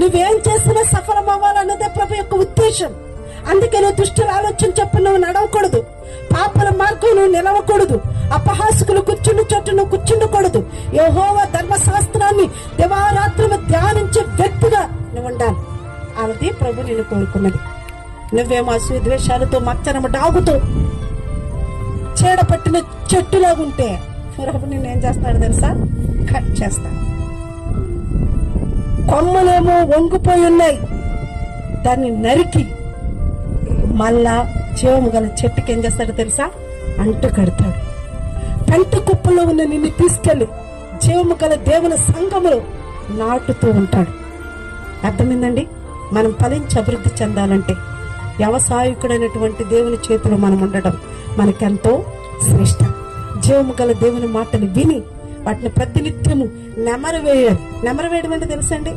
నువ్వేం చేసినా సఫలం అవ్వాలన్నదే ప్రభు యొక్క ఉద్దేశం. అందుకే నువ్వు దుష్టుల ఆలోచన చెప్పు నువ్వు నడవకూడదు. పాపల మార్గం నువ్వు నిలవకూడదు. అపహాసుకులు కూర్చుని చోటు నువ్వు కూర్చుండకూడదు. యహోవ ధర్మశాస్త్రాన్ని దివారాత్రము ధ్యానించే వ్యక్తిగా నువ్వు ఉండాలి. అది ప్రభు నేను కోరుకున్నది. నువ్వేమో అసూయ ద్వేషాలతో మచ్చనము డాగుతూ చీడ పట్టిన ఉంటే ప్రభు నేను ఏం చేస్తాడు తెలుసా? కట్ చేస్తాను కొమ్మలేమో వంగిపోయి ఉన్నాయి. దాన్ని నరికి మళ్ళా జీవము గల చెట్టుకి ఏం చేస్తాడో తెలుసా? అంటు కడతాడు. పెంట కుప్పలో ఉన్న నిన్ను తీసుకెళ్ళి జీవము గల దేవుని సంఘములో నాటుతూ ఉంటాడు. అర్థమైందండి? మనం ఫలించి అభివృద్ధి చెందాలంటే వ్యవసాయకుడైనటువంటి దేవుని చేతిలో మనం ఉండడం మనకెంతో శ్రేష్టం. జీవము గల దేవుని మాటలు విని వాటిని ప్రతినిత్యము నెమరు వేయాలి నెమరు వేయడం అంటే తెలుసండి?